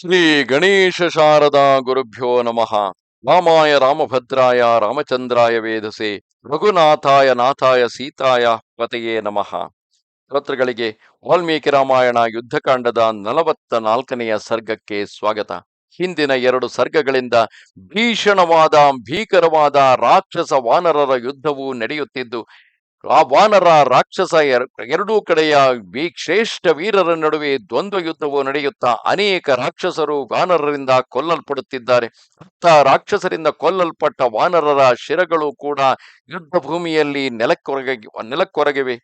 ಶ್ರೀ ಗಣೇಶ ಶಾರದಾ ಗುರುಭ್ಯೋ ನಮಃ. ರಾಮಾಯ ರಾಮಭದ್ರಾಯ ರಾಮಚಂದ್ರಾಯ ವೇದಸೆ ರಘುನಾಥಾಯ ನಾಥಾಯ ಸೀತಾಯ ಪತೆಯೇ ನಮಃ. ಶ್ರೋತೃಗಳಿಗೆ ವಾಲ್ಮೀಕಿ ರಾಮಾಯಣ ಯುದ್ಧಕಾಂಡದ ನಲವತ್ತ ನಾಲ್ಕನೆಯ ಸರ್ಗಕ್ಕೆ ಸ್ವಾಗತ. ಹಿಂದಿನ ಎರಡು ಸರ್ಗಗಳಿಂದ ಭೀಷಣವಾದ, ಭೀಕರವಾದ ರಾಕ್ಷಸ ವಾನರರ ಯುದ್ಧವು ನಡೆಯುತ್ತಿದ್ದು ಆ ವಾನರ ರಾಕ್ಷಸ ಎರ- ಎರಡೂ ಕಡೆಯ ವೀ- ಶ್ರೇಷ್ಠ ವೀರರ ನಡುವೆ ದ್ವಂದ್ವ ಯುದ್ಧವು ನಡೆಯುತ್ತಾ ಅನೇಕ ರಾಕ್ಷಸರು ವಾನರರಿಂದ ಕೊಲ್ಲಲ್ಪಡುತ್ತಿದ್ದಾರೆ. ಅತ್ತ ರಾಕ್ಷಸರಿಂದ ಕೊಲ್ಲಲ್ಪಟ್ಟ ವಾನರರ ಶಿರಗಳು ಕೂಡ ಯುದ್ಧ ಭೂಮಿಯಲ್ಲಿ ನೆಲಕ್ಕೊರಗ, ನೆಲಕ್ಕೊರಗಿವೆ.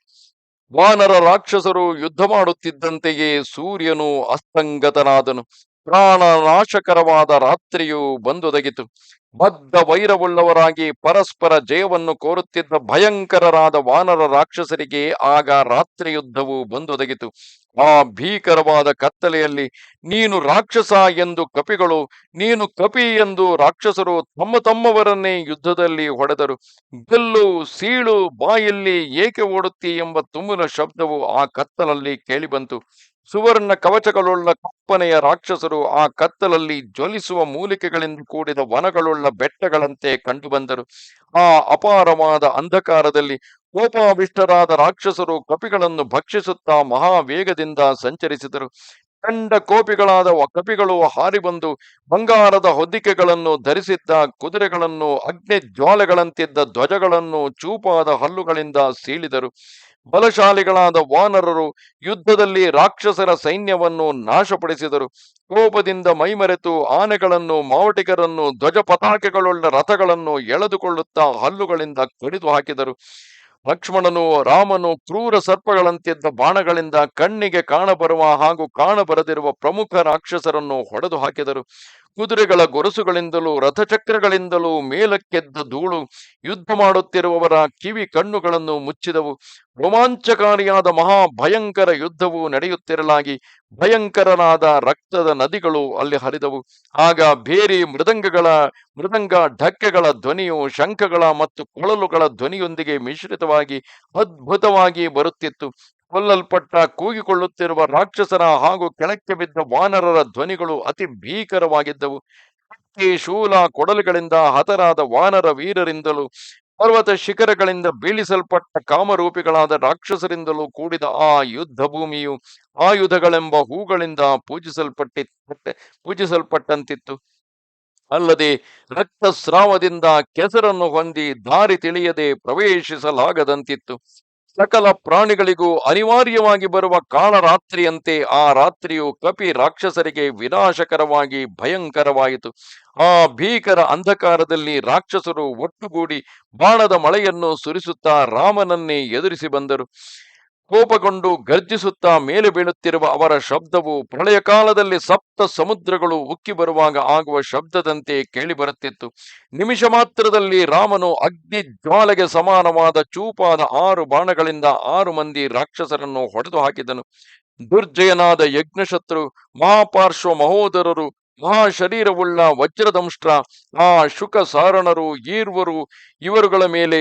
ವಾನರ ರಾಕ್ಷಸರು ಯುದ್ಧ ಮಾಡುತ್ತಿದ್ದಂತೆಯೇ ಸೂರ್ಯನು ಅಸ್ತಂಗತನಾದನು. ಪ್ರಾಣನಾಶಕರವಾದ ರಾತ್ರಿಯು ಬಂದೊದಗಿತು. ಬದ್ಧ ವೈರವುಳ್ಳವರಾಗಿ ಪರಸ್ಪರ ಜಯವನ್ನು ಕೋರುತ್ತಿದ್ದ ಭಯಂಕರರಾದ ವಾನರ ರಾಕ್ಷಸರಿಗೆ ಆಗ ರಾತ್ರಿ ಯುದ್ಧವು ಬಂದೊದಗಿತು. ಆ ಭೀಕರವಾದ ಕತ್ತಲೆಯಲ್ಲಿ, ನೀನು ರಾಕ್ಷಸ ಎಂದು ಕಪಿಗಳು, ನೀನು ಕಪಿ ಎಂದು ರಾಕ್ಷಸರು ತಮ್ಮ ತಮ್ಮವರನ್ನೇ ಯುದ್ಧದಲ್ಲಿ ಹೊಡೆದರು. ಗೆಲ್ಲು ಸೀಳು, ಬಾಯಲ್ಲಿ ಏಕೆ ಓಡುತ್ತಿ ಎಂಬ ತುಂಬಿನ ಶಬ್ದವು ಆ ಕತ್ತಲಲ್ಲಿ ಕೇಳಿಬಂತು. ಸುವರ್ಣ ಕವಚಗಳುಳ್ಳ ಕಪ್ಪನೆಯ ರಾಕ್ಷಸರು ಆ ಕತ್ತಲಲ್ಲಿ ಜ್ವಲಿಸುವ ಮೂಲಿಕೆಗಳಿಂದ ಕೂಡಿದ ವನಗಳುಳ್ಳ ಬೆಟ್ಟಗಳಂತೆ ಕಂಡುಬಂದರು. ಆ ಅಪಾರವಾದ ಅಂಧಕಾರದಲ್ಲಿ ಕೋಪಾವಿಷ್ಟರಾದ ರಾಕ್ಷಸರು ಕಪಿಗಳನ್ನು ಭಕ್ಷಿಸುತ್ತಾ ಮಹಾವೇಗದಿಂದ ಸಂಚರಿಸಿದರು. ಕಂಡ ಕೋಪಿಗಳಾದ ಕಪಿಗಳು ಹಾರಿ ಬಂದು ಬಂಗಾರದ ಹೊದಿಕೆಗಳನ್ನು ಧರಿಸಿದ್ದ ಕುದುರೆಗಳನ್ನು ಅಗ್ನಿ ಜ್ವಾಲೆಗಳಂತಿದ್ದ ಧ್ವಜಗಳನ್ನು, ಚೂಪಾದ ಹಲ್ಲುಗಳಿಂದ ಸೀಳಿದರು. ಬಲಶಾಲಿಗಳಾದ ವಾನರರು ಯುದ್ಧದಲ್ಲಿ ರಾಕ್ಷಸರ ಸೈನ್ಯವನ್ನು ನಾಶಪಡಿಸಿದರು. ಕೋಪದಿಂದ ಮೈಮರೆತು ಆನೆಗಳನ್ನು ಮಾವಟಿಗರನ್ನು ಧ್ವಜ ಪತಾಕೆಗಳುಳ್ಳ ರಥಗಳನ್ನು ಎಳೆದುಕೊಳ್ಳುತ್ತಾ ಹಲ್ಲುಗಳಿಂದ ಕಡಿದು ಹಾಕಿದರು. ಲಕ್ಷ್ಮಣನು, ರಾಮನು ಕ್ರೂರ ಸರ್ಪಗಳಂತಿದ್ದ ಬಾಣಗಳಿಂದ ಕಣ್ಣಿಗೆ ಕಾಣಬರುವ ಹಾಗೂ ಕಾಣಬರದಿರುವ ಪ್ರಮುಖ ರಾಕ್ಷಸರನ್ನು ಹೊಡೆದು ಹಾಕಿದರು. ಕುದುರೆಗಳ ಗೊರಸುಗಳಿಂದಲೂ, ರಥಚಕ್ರಗಳಿಂದಲೂ ಮೇಲಕ್ಕೆದ್ದ ಧೂಳು, ಯುದ್ಧ ಮಾಡುತ್ತಿರುವವರ ಕಿವಿ ಕಣ್ಣುಗಳನ್ನು ಮುಚ್ಚಿದವು. ರೋಮಾಂಚಕಾರಿಯಾದ ಮಹಾ ಭಯಂಕರ ಯುದ್ಧವು ನಡೆಯುತ್ತಿರಲಾಗಿ, ಭಯಂಕರನಾದ ರಕ್ತದ ನದಿಗಳು ಅಲ್ಲಿ ಹರಿದವು. ಆಗ ಬೇರೆ ಮೃದಂಗಗಳ, ಮೃದಂಗ ಢಕ್ಕೆಗಳ ಧ್ವನಿಯು ಶಂಖಗಳ ಮತ್ತು ಕೊಳಲುಗಳ ಧ್ವನಿಯೊಂದಿಗೆ ಮಿಶ್ರಿತವಾಗಿ, ಅದ್ಭುತವಾಗಿ ಬರುತ್ತಿತ್ತು. ಕೊಲ್ಲಲ್ಪಟ್ಟ ಕೂಗಿಕೊಳ್ಳುತ್ತಿರುವ ರಾಕ್ಷಸರ ಹಾಗೂ ಕೆಳಕ್ಕೆ ಬಿದ್ದ ವಾನರರ ಧ್ವನಿಗಳು ಅತಿ ಭೀಕರವಾಗಿದ್ದವು. ಕತ್ತಿ, ಶೂಲ ಕೊಡಲುಗಳಿಂದ ಹತರಾದ ವಾನರ ವೀರರಿಂದಲೂ ಪರ್ವತ ಶಿಖರಗಳಿಂದ ಬೀಳಿಸಲ್ಪಟ್ಟ ಕಾಮರೂಪಿಗಳಾದ ರಾಕ್ಷಸರಿಂದಲೂ ಕೂಡಿದ ಆ ಯುದ್ಧ ಭೂಮಿಯು ಆಯುಧಗಳೆಂಬ ಹೂಗಳಿಂದ ಪೂಜಿಸಲ್ಪಟ್ಟಿ ಪೂಜಿಸಲ್ಪಟ್ಟಂತಿತ್ತು. ಅಲ್ಲದೆ ರಕ್ತಸ್ರಾವದಿಂದ ಕೆಸರನ್ನು ಹೊಂದಿ ದಾರಿ ತಿಳಿಯದೆ ಪ್ರವೇಶಿಸಲಾಗದಂತಿತ್ತು. ಸಕಲ ಪ್ರಾಣಿಗಳಿಗೂ ಅನಿವಾರ್ಯವಾಗಿ ಬರುವ ಕಾಳರಾತ್ರಿಯಂತೆ ಆ ರಾತ್ರಿಯು ಕಪಿ ರಾಕ್ಷಸರಿಗೆ ವಿನಾಶಕರವಾಗಿ ಭಯಂಕರವಾಯಿತು. ಆ ಭೀಕರ ಅಂಧಕಾರದಲ್ಲಿ ರಾಕ್ಷಸರು ಒಟ್ಟುಗೂಡಿ ಬಾಣದ ಮಳೆಯನ್ನು ಸುರಿಸುತ್ತಾ ರಾಮನನ್ನೇ ಎದುರಿಸಿ ಬಂದರು. ಕೋಪಗೊಂಡು ಗರ್ಜಿಸುತ್ತಾ ಮೇಲೆ ಬೀಳುತ್ತಿರುವ ಅವರ ಶಬ್ದವು ಪ್ರಳಯ ಕಾಲದಲ್ಲಿ ಸಪ್ತ ಸಮುದ್ರಗಳು ಉಕ್ಕಿ ಬರುವಾಗ ಆಗುವ ಶಬ್ದದಂತೆ ಕೇಳಿಬರುತ್ತಿತ್ತು ನಿಮಿಷ ಮಾತ್ರದಲ್ಲಿ ರಾಮನು ಅಗ್ನಿ ಜ್ವಾಲೆಗೆ ಸಮಾನವಾದ ಚೂಪಾದ ಆರು ಬಾಣಗಳಿಂದ ಆರು ಮಂದಿ ರಾಕ್ಷಸರನ್ನು ಹೊಡೆದು ಹಾಕಿದನು. ದುರ್ಜಯನಾದ ಯಜ್ಞಶತ್ರು, ಮಹಾಪಾರ್ಶ್ವ ಮಹೋದರರು, ಮಹಾಶರೀರವುಳ್ಳ ವಜ್ರದಂಷ್ಟ್ರ, ಆ ಶುಕ ಸಾರಣರು ಈರ್ವರು, ಇವರುಗಳ ಮೇಲೆ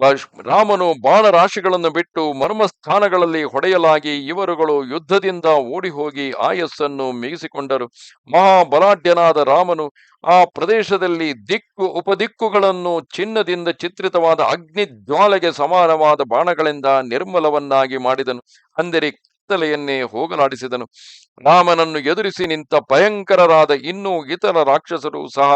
ರಾಮನು ಬಾಣರಾಶಿಗಳನ್ನು ಬಿಟ್ಟು ಮರ್ಮಸ್ಥಾನಗಳಲ್ಲಿ ಹೊಡೆಯಲಾಗಿ ಇವರುಗಳು ಯುದ್ಧದಿಂದ ಓಡಿ ಹೋಗಿ ಆಯಸ್ಸನ್ನು ಮಿಗಿಸಿಕೊಂಡರು. ಮಹಾಬಲಾಢ್ಯನಾದ ರಾಮನು ಆ ಪ್ರದೇಶದಲ್ಲಿ ದಿಕ್ಕು ಉಪದಿಕ್ಕುಗಳನ್ನು ಚಿನ್ನದಿಂದ ಚಿತ್ರಿತವಾದ ಅಗ್ನಿ ಜ್ವಾಲೆಗೆ ಸಮಾನವಾದ ಬಾಣಗಳಿಂದ ನಿರ್ಮಲವನ್ನಾಗಿ ಮಾಡಿದನು. ಅಂದರೆ ಕತ್ತಲೆಯನ್ನೇ ಹೋಗಲಾಡಿಸಿದನು. ರಾಮನನ್ನು ಎದುರಿಸಿ ನಿಂತ ಭಯಂಕರರಾದ ಇನ್ನೂ ಇತರ ರಾಕ್ಷಸರು ಸಹ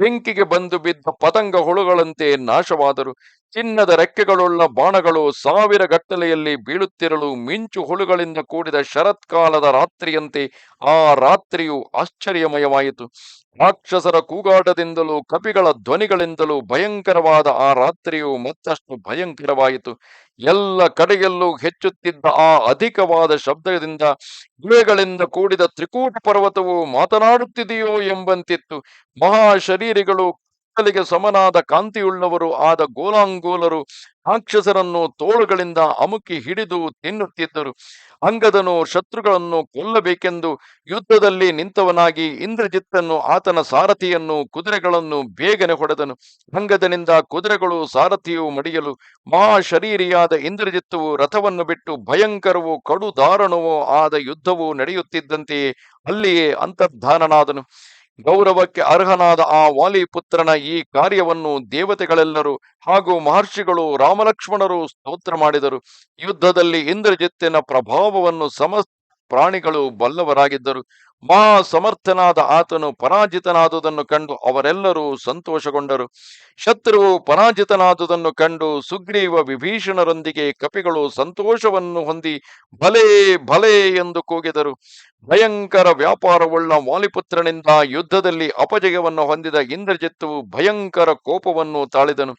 ಬೆಂಕಿಗೆ ಬಂದು ಬಿದ್ದ ಪತಂಗ ಹುಳುಗಳಂತೆ ನಾಶವಾದರು. ಚಿನ್ನದ ರೆಕ್ಕೆಗಳುಳ್ಳ ಬಾಣಗಳು ಸಾವಿರ ಗಟ್ಟಲೆಯಲ್ಲಿ ಬೀಳುತ್ತಿರಲು ಮಿಂಚು ಹುಳುಗಳಿಂದ ಕೂಡಿದ ಶರತ್ಕಾಲದ ರಾತ್ರಿಯಂತೆ ಆ ರಾತ್ರಿಯು ಆಶ್ಚರ್ಯಮಯವಾಯಿತು. ರಾಕ್ಷಸರ ಕೂಗಾಟದಿಂದಲೂ ಕಪಿಗಳ ಧ್ವನಿಗಳಿಂದಲೂ ಭಯಂಕರವಾದ ಆ ರಾತ್ರಿಯು ಮತ್ತಷ್ಟು ಭಯಂಕರವಾಯಿತು. ಎಲ್ಲ ಕಡೆಯಲ್ಲೂ ಹೆಚ್ಚುತ್ತಿದ್ದ ಆ ಅಧಿಕವಾದ ಶಬ್ದದಿಂದ ಗುಳೆಗಳಿಂದ ಕೂಡಿದ ತ್ರಿಕೂಟ ಪರ್ವತವು ಮಾತನಾಡುತ್ತಿದೆಯೋ ಎಂಬಂತಿತ್ತು. ಮಹಾಶರೀರಿಗಳು ಕತ್ತಲಿಗೆ ಸಮನಾದ ಕಾಂತಿಯುಳ್ಳವರು ಆದ ಗೋಲಾಂಗೋಲರು ರಾಕ್ಷಸರನ್ನು ತೋಳುಗಳಿಂದ ಅಮುಕಿ ಹಿಡಿದು ತಿನ್ನುತ್ತಿದ್ದರು. ಅಂಗದನು ಶತ್ರುಗಳನ್ನು ಕೊಲ್ಲಬೇಕೆಂದು ಯುದ್ಧದಲ್ಲಿ ನಿಂತವನಾಗಿ ಇಂದ್ರಜಿತ್ತನ್ನು ಆತನ ಸಾರಥಿಯನ್ನು ಕುದುರೆಗಳನ್ನು ಬೇಗನೆ ಹೊಡೆದನು. ಅಂಗದನಿಂದ ಕುದುರೆಗಳು ಸಾರಥಿಯು ಮಡಿಯಲು ಮಹಾಶರೀರಿಯಾದ ಇಂದ್ರಜಿತ್ತವು ರಥವನ್ನು ಬಿಟ್ಟು ಭಯಂಕರವೂ ಕಡು ದಾರುಣವೂ ಆದ ಯುದ್ಧವು ನಡೆಯುತ್ತಿದ್ದಂತೆಯೇ ಅಲ್ಲಿಯೇ ಅಂತರ್ಧಾನನಾದನು. ಗೌರವಕ್ಕೆ ಅರ್ಹನಾದ ಆ ವಾಲಿಪುತ್ರನ ಈ ಕಾರ್ಯವನ್ನು ದೇವತೆಗಳೆಲ್ಲರೂ ಹಾಗೂ ಮಹರ್ಷಿಗಳು ರಾಮಲಕ್ಷ್ಮಣರು ಸ್ತೋತ್ರ ಮಾಡಿದರು. ಯುದ್ಧದಲ್ಲಿ ಇಂದ್ರಜಿತ್ತಿನ ಪ್ರಭಾವವನ್ನು ಸಮಸ್ತ ಪ್ರಾಣಿಗಳು ಬಲ್ಲವರಾಗಿದ್ದರು. ಮಾ ಸಮರ್ಥನಾದ ಆತನು ಪರಾಜಿತನಾದುದನ್ನು ಕಂಡು ಅವರೆಲ್ಲರೂ ಸಂತೋಷಗೊಂಡರು. ಶತ್ರುವು ಪರಾಜಿತನಾದುದನ್ನು ಕಂಡು ಸುಗ್ರೀವ ವಿಭೀಷಣರೊಂದಿಗೆ ಕಪಿಗಳು ಸಂತೋಷವನ್ನು ಹೊಂದಿ ಭಲೇ ಭಲೇ ಎಂದು ಕೂಗಿದರು. ಭಯಂಕರ ವ್ಯಾಪಾರವುಳ್ಳ ವಾಲಿಪುತ್ರನಿಂದ ಯುದ್ಧದಲ್ಲಿ ಅಪಜಯವನ್ನು ಹೊಂದಿದ ಇಂದ್ರಜಿತ್ತುವು ಭಯಂಕರ ಕೋಪವನ್ನು ತಾಳಿದನು.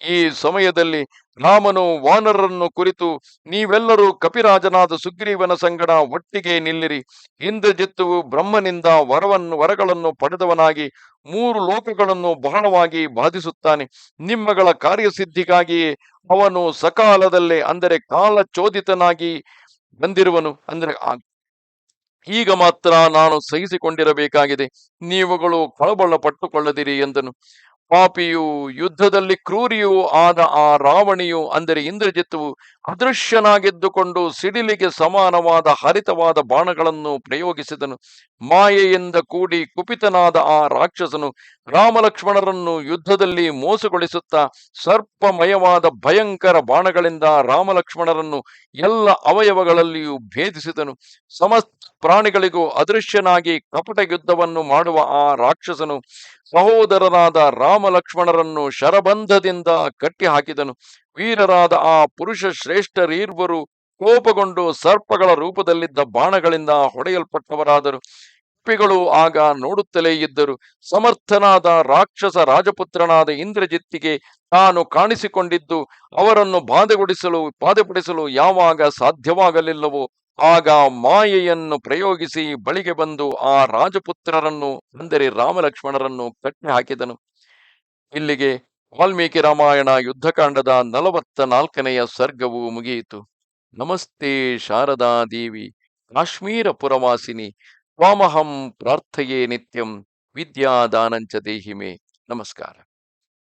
ಈ ಸಮಯದಲ್ಲಿ ರಾಮನು ವಾನರರನ್ನು ಕುರಿತು, ನೀವೆಲ್ಲರೂ ಕಪಿರಾಜನಾದ ಸುಗ್ರೀವನ ಸಂಗಡ ಒಟ್ಟಿಗೆ ನಿಲ್ಲಿರಿ. ಇಂದ್ರಜಿತ್ತುವು ಬ್ರಹ್ಮನಿಂದ ವರವನ್ನು ವರಗಳನ್ನು ಪಡೆದವನಾಗಿ, ಮೂರು ಲೋಕಗಳನ್ನು ಬಹಳವಾಗಿ ಬಾಧಿಸುತ್ತಾನೆ. ನಿಮ್ಮಗಳ ಕಾರ್ಯಸಿದ್ಧಿಗಾಗಿಯೇ ಅವನು ಸಕಾಲದಲ್ಲೇ, ಅಂದರೆ ಕಾಲಚೋದಿತನಾಗಿ ಬಂದಿರುವನು. ಅಂದರೆ ಈಗ ಮಾತ್ರ ನಾನು ಸಹಿಸಿಕೊಂಡಿರಬೇಕಾಗಿದೆ. ನೀವುಗಳು ಕಳಬಳ ಪಟ್ಟುಕೊಳ್ಳದಿರಿ ಎಂದನು. ಪಾಪಿಯು ಯುದ್ಧದಲ್ಲಿ ಕ್ರೂರಿಯೂ ಆದ ಆ ರಾವಣಿಯು ಅಂದರೆ ಇಂದ್ರಜಿತ್ತುವು ಅದೃಶ್ಯನಾಗಿದ್ದುಕೊಂಡು ಸಿಡಿಲಿಗೆ ಸಮಾನವಾದ ಹರಿತವಾದ ಬಾಣಗಳನ್ನು ಪ್ರಯೋಗಿಸಿದನು. ಮಾಯೆಯಿಂದ ಕೂಡಿ ಕುಪಿತನಾದ ಆ ರಾಕ್ಷಸನು ರಾಮಲಕ್ಷ್ಮಣರನ್ನು ಯುದ್ಧದಲ್ಲಿ ಮೋಸಗೊಳಿಸುತ್ತಾ ಸರ್ಪಮಯವಾದ ಭಯಂಕರ ಬಾಣಗಳಿಂದ ರಾಮಲಕ್ಷ್ಮಣರನ್ನು ಎಲ್ಲ ಅವಯವಗಳಲ್ಲಿಯೂ ಭೇದಿಸಿದನು. ಸಮಸ್ತ ಪ್ರಾಣಿಗಳಿಗೂ ಅದೃಶ್ಯನಾಗಿ ಕಪಟ ಯುದ್ಧವನ್ನು ಮಾಡುವ ಆ ರಾಕ್ಷಸನು ಸಹೋದರರಾದ ರಾಮಲಕ್ಷ್ಮಣರನ್ನು ಶರಬಂಧದಿಂದ ಕಟ್ಟಿ ಹಾಕಿದನು ವೀರರಾದ ಆ ಪುರುಷ ಶ್ರೇಷ್ಠರೀರ್ವರು ಕೋಪಗೊಂಡು ಸರ್ಪಗಳ ರೂಪದಲ್ಲಿದ್ದ ಬಾಣಗಳಿಂದ ಹೊಡೆಯಲ್ಪಟ್ಟವರಾದರು. ಕಪಿಗಳು ಆಗ ನೋಡುತ್ತಲೇ ಇದ್ದರು. ಸಮರ್ಥನಾದ ರಾಕ್ಷಸ ರಾಜಪುತ್ರನಾದ ಇಂದ್ರಜಿತ್ತಿಗೆ ತಾನು ಕಾಣಿಸಿಕೊಂಡಿದ್ದು, ಅವರನ್ನು ಬಾಧೆಗೊಡಿಸಲು, ಬಾಧೆಪಡಿಸಲು ಯಾವಾಗ ಸಾಧ್ಯವಾಗಲಿಲ್ಲವೋ ಆಗ ಮಾಯೆಯನ್ನು ಪ್ರಯೋಗಿಸಿ ಬಳಿಗೆ ಬಂದು ಆ ರಾಜಪುತ್ರರನ್ನು, ಅಂದರೆ ರಾಮಲಕ್ಷ್ಮಣರನ್ನು ಕಟ್ಟಿ ಹಾಕಿದನು ಇಲ್ಲಿಗೆ ವಾಲ್ಮೀಕಿ ರಾಮಾಯಣ ಯುದ್ಧಕಾಂಡದ ನಲವತ್ತ ನಾಲ್ಕನೆಯ ಸರ್ಗವು ಮುಗಿಯಿತು. ನಮಸ್ತೆ ಶಾರದಾ ದೇವಿ ಕಾಶ್ಮೀರ ಪುರವಾಸಿನಿ ತ್ವಾಮಹಂ ಪ್ರಾರ್ಥೆಯೇ ನಿತ್ಯಂ, ವಿದ್ಯಾದಾನಂಚ ದೇಹಿಮೆ. ನಮಸ್ಕಾರ.